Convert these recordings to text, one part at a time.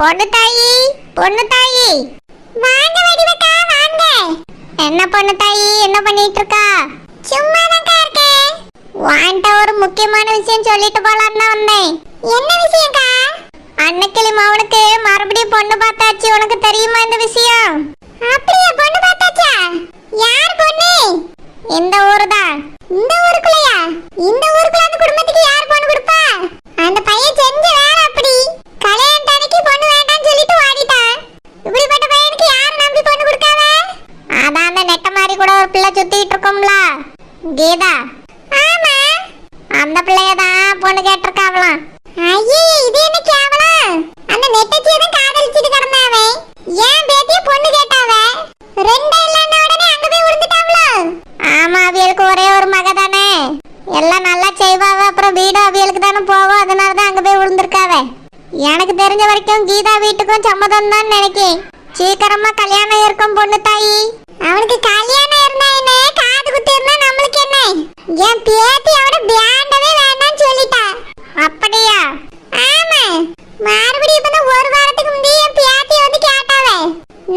பொண்ணு தாயி பொண்ணு தாயி. வாங்க வடிவக்கா வாங்க. என்ன பொண்ணு தாயி என்ன பண்ணிட்டு இருக்கா சும்மா தான் இருக்கேன். வாண்ட ஒரு முக்கியமான விஷயம் சொல்லிட்டு போலான்னு தான் வந்தேன். என்ன விஷயம்க்கா? அன்னக்கிளி மவனுக்கு மறுபடியும் பொண்ணு பார்த்தாச்சு. உனக்கு தெரியுமா இந்த விஷயம்? அப்படியா பொண்ணு பார்த்தாச்சா? யார் பொண்ணு? இந்த ஊரு தான் இந்த ஊருக்குள்ளயா இந்த ஊருக்குள்ள அந்த குடும்பத்துக்கு யார் பொண்ணு கொடுப்பா அந்த பையன் செஞ்ச வேலை அப்படி கல்யாணத்தன்னைக்கு பொண்ணு வேண்டாம்னு சொல்லிட்டு ஓடிட்டான் இப்படிப்பட்ட பையனுக்கு யார் நம்பி பொண்ணு கொடுக்காவ அதான் அந்த நெட்ட மாதிரி கூட ஒரு பிள்ளை சுத்திட்டு இருக்கோம்ல கீதா ஆமா அந்த பிள்ளைய தான் பொண்ணு கேட்டிருக்காவலாம் ஐயே இது என்ன கேவலம் அந்த நெட்டச்சியை தான் காதலிச்சிட்டு கிடந்தாவே. ஏன் பேத்திய பொண்ணு கேட்டாவ? ரெண்டு இல்லைன்ன உடனே அங்க போய் விழுந்துட்டாவளோ ஆமா அவியலுக்கு ஒரே ஒரு மக தானே. எல்லாம் நல்லா செய்வாவ அப்புறம் வீடு அவியலுக்கு தானே போவோம் அதனால தான் அங்க போய் விழுந்திருக்காவே எனக்கு தெரிஞ்ச வரைக்கும் கீதா வீட்டுக்கும் சம்மதம் தான் நினைக்கேன். சீக்கிரமா கல்யாணம் இருக்கும் பொண்ணு தாயி. அவனுக்கு கல்யாணம் இருந்தா என்ன? காது குத்து இருந்தா நம்மளுக்கு என்ன? என் பேத்தி அவட பேண்ட வேண்டாம்னு சொல்லிட்டா அப்படியா ஆமா மறுபடியும் இப்ப ஒரு வாரத்துக்கு முந்தி என் பேத்தி வந்து கேட்டாவே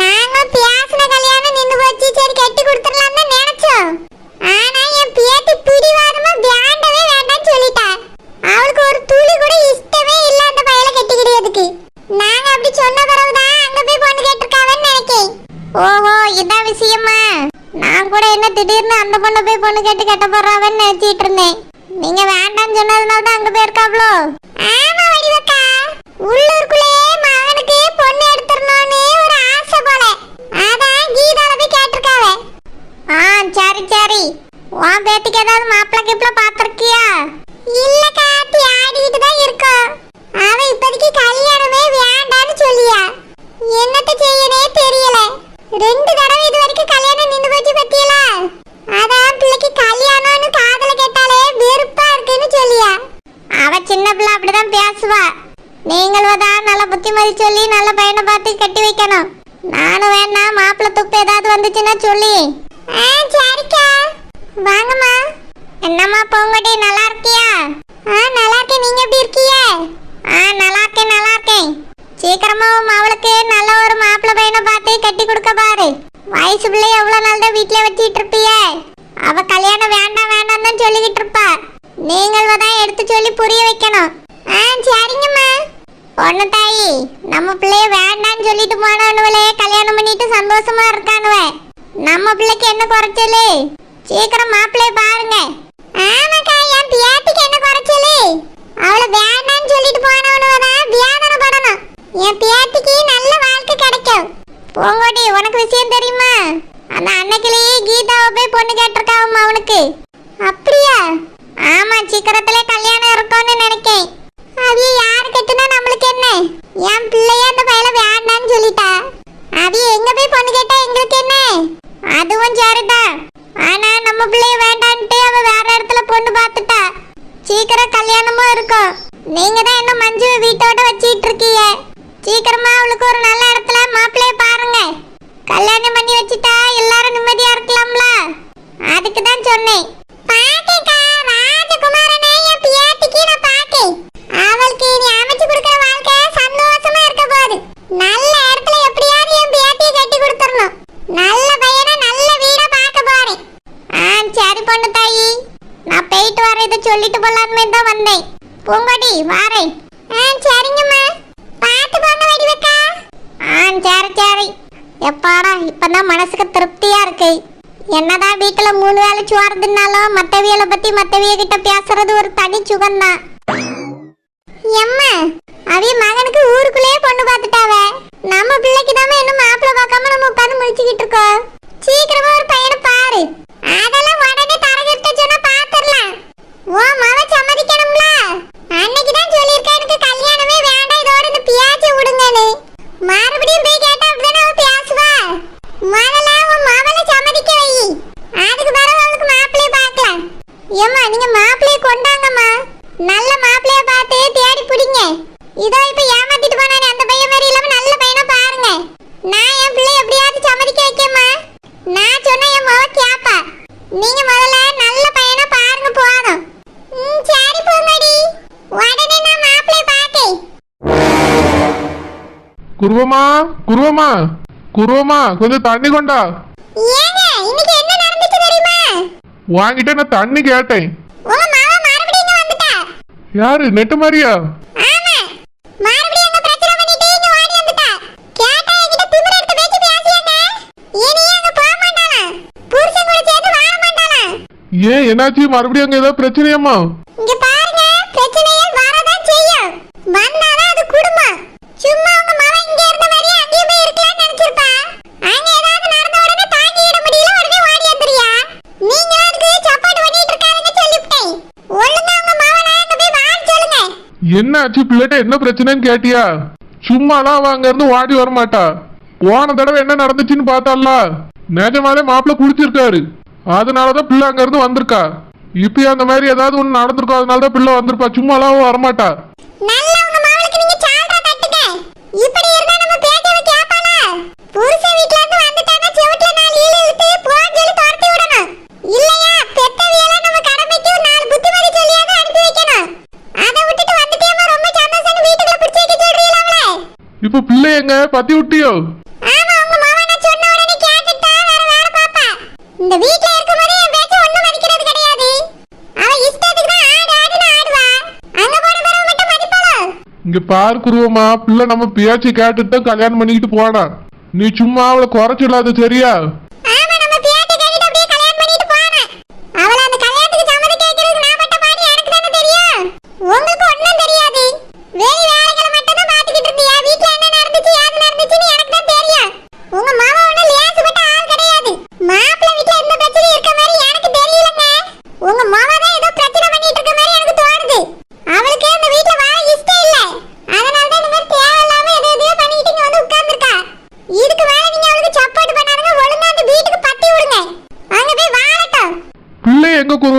நாங்களும் பேசின கல்யாணம் நின்னு போச்சு சரி கட்டி கொடுத்துடலாம் தான் நினைச்சோம் ஆனா என் பேத்தி பிடிவாதமா வேண்டவே வேண்டாம்னு சொல்லிட்டா அவளுக்கு ஒரு துளி கூட இஷ்டமே இல்ல அந்த பையல கட்டிக்கிடுறதுக்கு நாங்க அப்படி சொன்ன பிறகுதான் அங்க போய் பொண்ணு கேட்டிருக்காவன்னு நினைக்கேன் ஓஹோ இதான் விஷயமா நான் கூட என்ன திடீர்னு அந்த பொண்ணு போய் பொண்ணு கேட்டு கட்ட போறாவன்னு நினைச்சிட்டு இருந்தேன். நீங்க வேண்டாம்னு சொன்னதுனால தான் அங்க போயிருக்காப்ளோ? ஆமா வடிவக்கா. உள்ளூருக்குள்ளேயே மகனுக்கு பொண்ணு எடுத்துடணும்னு ஒரு ஆசை போல. அதான் கீதால போய் கேட்டிருக்காவ. ஆ சரி சரி. உன் பேத்திக்கு ஏதாவது மாப்பிள்ளை கிப்பிள பாத்திருக்கியா இல்ல காத்தி ஆடிக்கிட்டு தான் இருக்கோம் அவ இப்போதைக்கு கல்யாணமே வேண்டான்னு சொல்லியா என்னத்த செய்யனே தெரியல ரெண்டு தடவை இது வரைக்கும் கல்யாணம் நின்னு போச்சு பத்தியல அதான் பிள்ளைக்கு கல்யாணம்னு காதல கேட்டாலே வெறுப்பா இருக்குன்னு சொல்லியா அவ சின்ன பிள்ளை அப்படிதான் பேசுவா நீங்களும் தான் நல்ல புத்திமதி சொல்லி நல்ல கட்டி கட்டி வைக்கணும். நானும் வேணா மாப்பிள்ளை துப்பு ஏதாவது வந்துச்சுன்னா சொல்லி. ஆ சரிக்கா. வாங்கம்மா. என்னம்மா பூங்கொடி நல்லா இருக்கியா? ஆ நல்லா இருக்கேன். நீங்க எப்படி இருக்கீங்க ஆ நல்லா இருக்கேன் நல்லா இருக்கேன் சீக்கிரமா உன் அவளுக்கு நல்ல ஒரு மாப்பிள்ளை பையனை பார்த்து கட்டி கொடுக்க பாரு வயசு பிள்ளை எவ்வளவு நாள் தான் வீட்ல வச்சிட்டு இருப்பிய அவ கல்யாணம் வேண்டாம் வேண்டாம் தான் சொல்லிக்கிட்டு இருப்பா நீங்கள் தான் எடுத்து சொல்லி புரிய வைக்கணும் ஆ சரிங்கம்மா பொண்ணு தாயி நம்ம பிள்ளைய வேண்டாம்னு சொல்லிட்டு போனவனுவளே கல்யாணம் பண்ணிட்டு சந்தோஷமா இருக்கானுவே. நம்ம பிள்ளைக்கு என்ன குறைச்சலு? சீக்கிரம் மாப்பிள்ளைய பாருங்க. ஆமாக்கா என் பியாட்டிக்கு என்ன குறைச்சலு? அவளை வேண்டாம்னு சொல்லிட்டு போனவனுவதான் வியாதனப்படணும். என் பியாட்டிக்கு நல்ல வாழ்க்கை கிடைக்கும். பூங்கோட்டி உனக்கு விஷயம் தெரியுமா? அந்த அன்னைக்கிலேயே கீதாவை போய் பொண்ணு கேட்டிருக்காவும் அவனுக்கு. அப்படியா ஆமா சீக்கிரத்திலே கல்யாணம் இருக்கும்னு நினைக்கேன் அவிய யாரு கட்டுனா நம்மளுக்கு என்ன என் பிள்ளைய அந்த பையல வேண்டாம்னு சொல்லிட்டா அவிய எங்க போய் பொண்ணு கேட்டா எங்களுக்கு என்ன அதுவும் சரிதான் ஆனா நம்ம பிள்ளைய வேண்டான்ட்டு அவ வேற இடத்துல பொண்ணு பார்த்துட்டா சீக்கிரம் கல்யாணமும் இருக்கும் நீங்க தான் என்ன மஞ்சு வீட்டோட வச்சிட்டு இருக்கீங்க சீக்கிரமா அவளுக்கு ஒரு நல்ல இடத்துல மாப்பிள்ளைய பாருங்க. கல்யாணம் பண்ணி வச்சுட்டா எல்லாரும் நிம்மதியா இருக்கலாம்ல? அதுக்கு தான் சொன்னேன். பாக்கேக்கா ராஜகுமாரனே என் பியாட்டிக்கு நான் பாக்கேன். அவளுக்கு நீ அமைச்சு கொடுக்கிற வாழ்க்கை சந்தோஷமா இருக்க போகுது. நல்ல இடத்துல எப்படியாவது என் பியாட்டியை கட்டி கொடுத்துடணும். நல்ல பையனை நல்ல வீடா பார்க்க போறேன். ஆ சரி பொண்ணு தாயி. நான் போயிட்டு வர இதை சொல்லிட்டு போலாமே தான் வந்தேன். பூங்கொடி வாரேன். ஆ சரிங்கம்மா ஆ சரி சரி. எப்பாடா இப்பதான் மனசுக்கு திருப்தியா இருக்கு. என்னதான் வீட்டுல மூணு வேளை சோறு தின்னாலும் மத்தவியலை பத்தி மத்தவிய கிட்ட பேசுறது ஒரு தனி சுகம்தான். எம்மா அவிய மகனுக்கு ஊருக்குள்ளேயே பொண்ணு பார்த்துட்டாவ. நம்ம பிள்ளைக்கு தாம இன்னும் மாப்பிள்ள பார்க்காம நம்ம உட்காந்து முடிச்சுக்கிட்டு இருக்கோம் சீக்கிரமா ஒரு பையனை பாரு அதெல்லாம் உடனே தரகிட்ட சொன்னா பாத்துரலாம் ஓ மவ சம்மதிக்கணும்ல அன்னைக்கு தான் சொல்லியிருக்கா எனக்கு கல்யாணமே வேண்டாம் இதோட இந்த பியாச்சி விடுங்கன்னு மறுபடியும் போய் கேட்டா அப்படிதானே அவ பேசுவா முதல்ல உன் மவளை சம்மதிக்க வை அதுக்கு பிறகு அவளுக்கு மாப்பிள்ளைய பார்க்கலாம் ஏம்மா நீங்க மாப்பிள்ளைய கொண்டாங்கம்மா நல்ல மாப்பிள்ளைய பார்த்து தேடி பிடிங்க இதோ இப்ப ஏமாத்திட்டு போனா குருவமா? குருவமா? குருவமா? கொஞ்சம் தண்ணி கொண்டா. ஏங்க இன்னைக்கு என்ன நடந்துச்சு தெரியுமா? வாங்கிட்ட நான் தண்ணி கேட்டேன். யாரு? நெட்டு மாதிரியா ஆமா. மறுபடியும் அங்க பிரச்சனை பண்ணிட்டு இங்க ஓடி வந்துட்டா கேட்டா என்கிட்ட திமிர எடுத்து பேச்சு பேசியாங்க இனி அங்க போக மாட்டாளாம் புருஷன் கூட சேர்ந்து வாழ மாட்டாளாம் ஏன் என்னாச்சு மறுபடியும் அங்க ஏதாவது பிரச்சனையாம்மா இங்க பாருங்க பிரச்சனைகள் வரதான் செய்யும் வந்தாதான் அது குடும்பம் சும்மா உங்க மகன் இங்க இருந்த மாதிரி அங்கேயுமே இருக்கலாம்னு நினைச்சிருப்பா அங்க ஏதாவது நடந்த உடனே தாங்கிட முடியல உடனே ஓடி வந்துறியா நீங்க அதுக்கு சப்போர்ட் பண்ணிட்டு இருக்காருன்னு சொல்லிவிட்டேன் ஒழுங்கா உங்க மகனை அங்க போய் வாழ சொல்லுங்க என்ன ஆச்சு பிள்ளைகிட்ட என்ன பிரச்சனைன்னு கேட்டியா? சும்மாலாம் அவ அங்க இருந்து ஓடி வர போன தடவை என்ன நடந்துச்சுன்னு பார்த்தால நிஜமாலே மாப்பிள்ள குடிச்சிருக்காரு அதனாலதான் பிள்ளை அங்க இருந்து வந்திருக்கா. இப்பயும் அந்த மாதிரி ஏதாவது ஒண்ணு நடந்திருக்கும் அதனாலதான் பிள்ளை வந்திருப்பா. சும்மாலாம் வரமாட்டா நல்ல உங்க மகளுக்கு நீங்க சால்ரா தட்டுங்க இப்படி இருந்தா நம்ம பேச்சவை கேட்பாளா புருஷன் வீட்ல இருந்து வந்துட்டானா செவுட்ல நாலு ஈழ இழுத்து போன்னு சொல்லி துரத்தி விடணும் இல்லையா பெத்தவியெல்லாம் நம்ம கடமைக்கு ஒரு நாலு புத்திமதி சொல்லியாவது அனுப்பி வைக்கணும் அதை விட்டுட்டு வந்துட்டேமா ரொம்ப சந்தோஷம் வீட்டுக்குள்ள பிடிச்சி வைக்க சொல்றீங்களா அவளை இப்ப பிள்ளை எங்க? பத்தி விட்டியோ ஆமா உங்க மாமனா சொன்ன உடனே கேட்டுட்டா வேற வேலை பாப்பா. இந்த வீட்ல இருக்கும்போது என் பேச்ச ஒண்ணும் மதிக்கிறது கிடையாது. அவ இஷ்டத்துக்கு தான் ஆடு ஆடுன்னு ஆடுவா. அங்க போன பிறகு மட்டும் மதிப்பாளோ? இங்க பாரு குருவமா பிள்ளை நம்ம பேச்சு கேட்டுட்டு கல்யாணம் பண்ணிக்கிட்டு போனா நீ சும்மா அவளை குறைச்சிடாத சரியா ஆமா நம்ம பியாட்டி கேட்டுட்டு அப்படியே கல்யாணம் பண்ணிட்டு போனேன் அவள அந்த கல்யாணத்துக்கு சம்மதம் கேட்கறதுக்கு நான் பட்ட பாடு எனக்கு தானே தெரியும் உங்களுக்கு ஒண்ணும் தெரியாது வெளி வேலைகளை மட்டும் தான் பாத்துக்கிட்டு இருந்தியா வீட்ல என்ன நடந்துச்சு ஏது நடந்துச்சுன்னு எனக்கு தான் தெரியும் உங்க மாமா ஒண்ணும் லேசுப்பட்ட ஆள் கிடையாது மாப்பிள்ளை வீட்ல எந்த பிரச்சனையும் இருக்க மாதிரி எனக்கு தெரியலங்க உங்க மாமா தான் ஏதோ பிரச்சனை பண்ணிட்டு இருக்க மாதிரி எனக்கு தோணுது அவளுக்கு அந்த வீட்ல வாழ இஷ்டம் இல்ல அதனால தான் இந்த மாதிரி தேவையில்லாம எதை எதையோ பண்ணிட்டு இங்க வந்து உட்கார்ந்திருக்கா இதுக்கு மேல நீங்க அவளுக்கு சப்போர்ட் பண்ணாதீங்க ஒழுங்கா அந்த வீட்டுக்கு பத்தி விடுங்க அங்க போய் வாழட்டும் பிள்ளை எங்க குருவமா ஃப்ரெண்ட் வேலை பார்த்துட்டு வரேன்னு போயிருக்கா அந்த வீட்டை விட்டுட்டு வந்துட்டோமேங்கிற வார்த்தை கொஞ்சம் கூட அவளுக்கு இல்ல என்னை நான் ஏச்சி ஏச்சிட்டு அவன் ஃப்ரெண்ட் மாசமா இருக்கலாம் அவளை போய் பார்த்துட்டு வரேன்னு சொல்லிட்டு போயிருக்கா போவாத போவாத நான் எவ்வளவு சொன்னேன் ஒரு வார்த்தை கேட்க இல்லையா எல்லாத்துக்கும் நீங்க தான் காரணம் அவளுக்கு இவ்வளவு இடம் கொடுத்து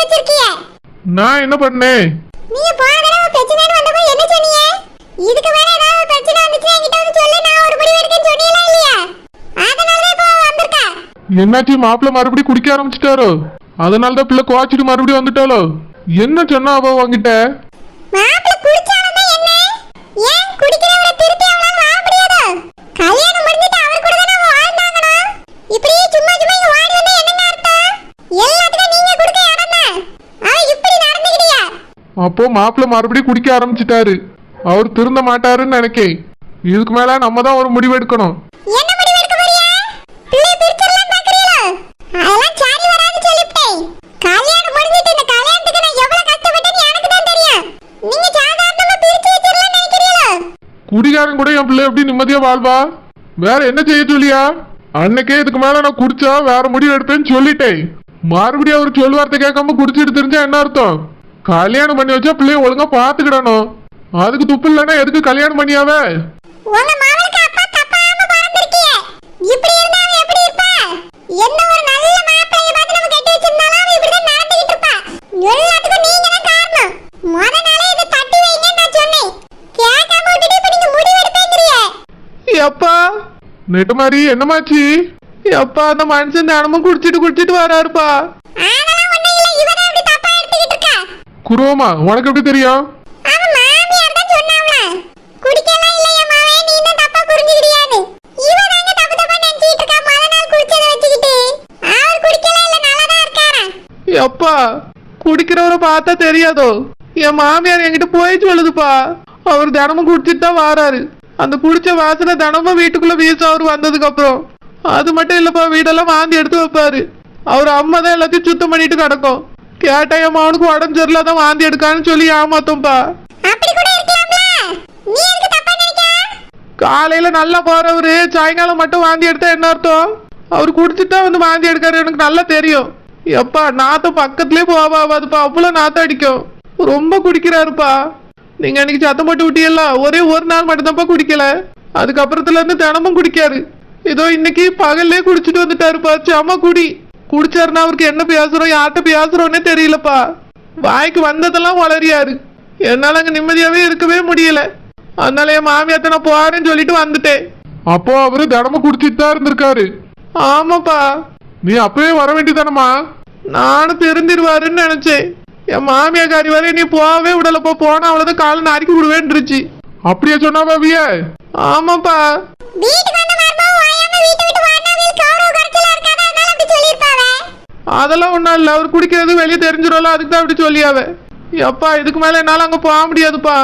வச்சிருக்கீங்க நான் என்ன பண்ணேன் நீங்க போன தடவை பிரச்சனைன்னு வந்தப்போ என்ன சொன்னீங்க இதுக்கு மேல ஏதாவது பிரச்சனை வந்துச்சுன்னா என்கிட்ட வந்து சொல்லு நான் ஒரு முடிவு எடுக்கேன்னு சொன்னீங்களா இல்லையா அதனால தான் இப்போ வந்திருக்கா என்னாச்சு மாப்பிள்ள மறுபடியும் குடிக்க ஆரம்பிச்சிட்டாரோ? அதனால தான் பிள்ளை குவாச்சிட்டு மறுபடியும் வந்துட்டாளோ? என்ன சொன்னா அவ நடந்துக்கிட்டியா? அப்போ மாப்பிள்ள மறுபடியும் குடிக்க ஆரம்பிச்சிட்டாரு. அவர் திருந்த மாட்டாருன்னு நினைக்கேன். இதுக்கு மேல நம்ம தான் ஒரு முடிவு எடுக்கணும் என்ன முடிவு எடுக்க போறியா பிள்ளை பிரிச்சிடலாம் பாக்குறீங்களோ அதெல்லாம் சாரி வராது சொல்லிவிட்டேன் கல்யாணம் முடிஞ்சிட்டு இந்த கல்யாணத்துக்கு நான் எவ்வளவு கஷ்டப்பட்டேன்னு எனக்கு தான் தெரியும் நீங்க சாதாரணமா பிரிச்சு வச்சிடலாம் நினைக்கிறீங்களோ குடிகாரன் கூட என் பிள்ளை எப்படி நிம்மதியா வாழ்வா? வேற என்ன செய்ய சொல்லியா? அன்னைக்கே இதுக்கு மேல நான் குடிச்சா வேற முடிவு எடுப்பேன்னு சொல்லிட்டேன். மறுபடியும் அவர் சொல்வார்த்தை கேட்காம குடிச்சிட்டு தெரிஞ்சா என்ன அர்த்தம்? கல்யாணம் பண்ணி வச்சா பிள்ளைய ஒழுங்கா பாத்துக்கிடணும் அதுக்கு துப்பு இல்லைன்னா எதுக்கு கல்யாணம் பண்ணியாவே? உங்க மாமனுக்கு அப்பா தப்பாம பிறந்திருக்கிய. இப்படி இருந்தா அவன் எப்படி இருப்பா? என்ன ஒரு நல்ல மாப்பிள்ளைய பார்த்து நம்ம கட்டி வச்சிருந்தாலும் அவன் இப்படிதான் நடந்துகிட்டு இருப்பா. எல்லாத்துக்கும் நீங்க தான் காரணம். முத நாளே இதை தட்டி வைங்கன்னு நான் சொன்னேன் கேட்காம விட்டுட்டு இப்ப நீங்க முடிவு எடுப்பேங்கிறியே எப்பா நெட்டு மாதிரி என்னமாச்சு? எப்பா அந்த மனுஷன் தினமும் குடிச்சிட்டு குடிச்சிட்டு வராருப்பா. குருவமா உனக்கு எப்படி தெரியும்? எப்பா குடிக்கிறவரை பார்த்தா தெரியாதோ? என் மாமியார் என்கிட்ட போய் சொல்லுதுப்பா. அவர் தினமும் குடிச்சிட்டு தான் வாராரு. அந்த குடிச்ச வாசனை தினமும் வீட்டுக்குள்ள வீச அவர் வந்ததுக்கு அப்புறம் அது மட்டும் இல்லப்பா வீடெல்லாம் வாந்தி எடுத்து வைப்பாரு. அவர் அம்மா தான் எல்லாத்தையும் சுத்தம் பண்ணிட்டு கிடக்கும். கேட்டா என் மகனுக்கு உடம்பு சரியில்லாதான் வாந்தி எடுக்கான்னு சொல்லி நினைக்க? காலையில நல்லா போறவரு சாயங்காலம் மட்டும் வாந்தி எடுத்தா என்ன அர்த்தம்? அவர் குடிச்சிட்டா வந்து வாந்தி எடுக்காரு எனக்கு நல்லா தெரியும். எப்பா நாத்தம் பக்கத்துலயே போவாதுப்பா அவ்வளவு நாத்தம் அடிக்கும். ரொம்ப குடிக்கிறாருப்பா. நீங்க அன்னைக்கு சத்தம் போட்டு விட்டீங்கல்ல? ஒரே ஒரு நாள் மட்டும்தான்ப்பா குடிக்கல. அதுக்கப்புறத்துல இருந்து தினமும் குடிக்காரு. ஏதோ இன்னைக்கு பகல்லே குடிச்சிட்டு வந்துட்டாருப்பா. செம குடி. குடிச்சாருன்னா அவருக்கு என்ன பேசுறோம் யார்கிட்ட பேசுறோன்னே தெரியலப்பா. வாய்க்கு வந்ததெல்லாம் வளரியாரு என்னால அங்க நிம்மதியாவே இருக்கவே முடியல. அதனால என் மாமியாத்த நான் போறேன்னு சொல்லிட்டு வந்துட்டேன். அப்போ அவரு தினமும் குடிச்சிட்டு தான் இருந்திருக்காரு. ஆமாப்பா. நீ அப்பவே வர வேண்டியதானம்மா? நானும் திருந்திருவாருன்னு நினைச்சேன். என் மாமியாக்காரி வரை நீ போகவே விடலப்பா போனா அவ்வளவுதான் காலை நறுக்கி விடுவேன்ருச்சு அப்படியே சொன்னா பாவிய? ஆமாப்பா. அதெல்லாம் ஒன்றும் இல்லை. அவர் குடிக்கிறது வெளியே தெரிஞ்சிடும்ல. அதுக்கு தான் அப்படி சொல்லியாவே. எப்பா இதுக்கு மேலே என்னால் அங்கே போக முடியாதுப்பா.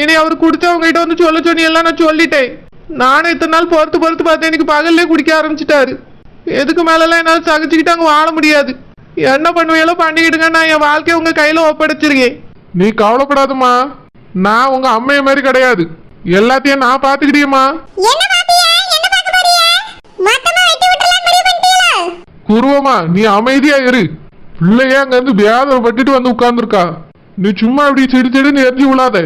இனி அவர் குடிச்சவங்க கிட்ட வந்து சொல்ல சொன்னியெல்லாம் நான் சொல்லிட்டேன். நானும் இத்தனை நாள் பொறுத்து பொறுத்து பார்த்தேன் எனக்கு பகல்லே குடிக்க ஆரம்பிச்சிட்டாரு. எதுக்கு மேலெல்லாம் என்னால் சகிச்சுக்கிட்டு அங்கே வாழ முடியாது. என்ன பண்ணுவீங்களோ பண்ணிக்கிட்டுங்க நான் என் வாழ்க்கையை உங்கள் கையில் ஒப்படைச்சிருக்கேன். நீ கவலைப்படாதம்மா. நான் உங்க அம்மைய மாதிரி கிடையாது. எல்லாத்தையும் நான் பாத்துக்கிட்டியம்மா குருவமா நீ அமைதியா இரு. பிள்ளைய அங்க இருந்து வியாதம் பட்டுட்டு வந்து உட்கார்ந்துருக்கா. நீ சும்மா இப்படி சிடு சிடுன்னு எரிஞ்சு விழாத.